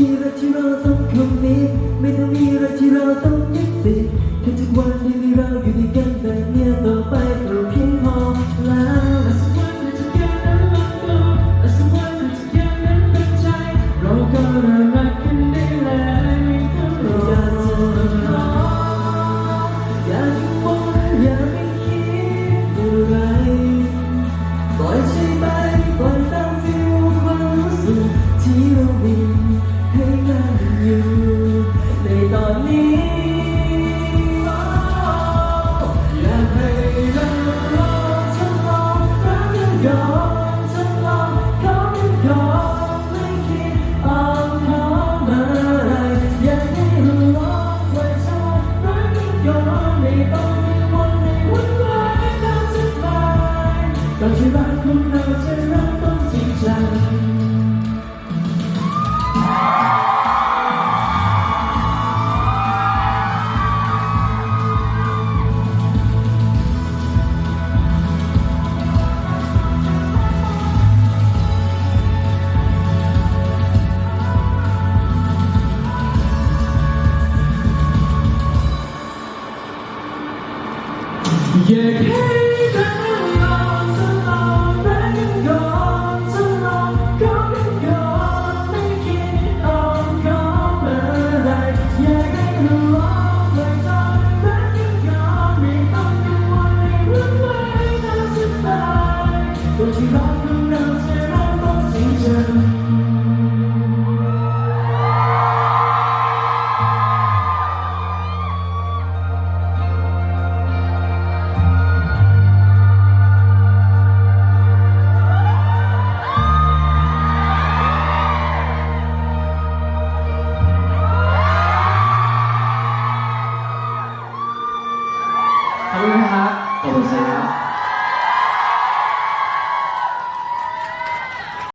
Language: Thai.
มีอะไรที่เราต้องคอมมิตไม่ต้องมีอะไรที่เราต้องยึดติดแค่ทุกวันที่มีเราอยู่ด้วยกันแบบเนี้ยต่อ don't me, don't. Yeah. 好不容易哈，好不。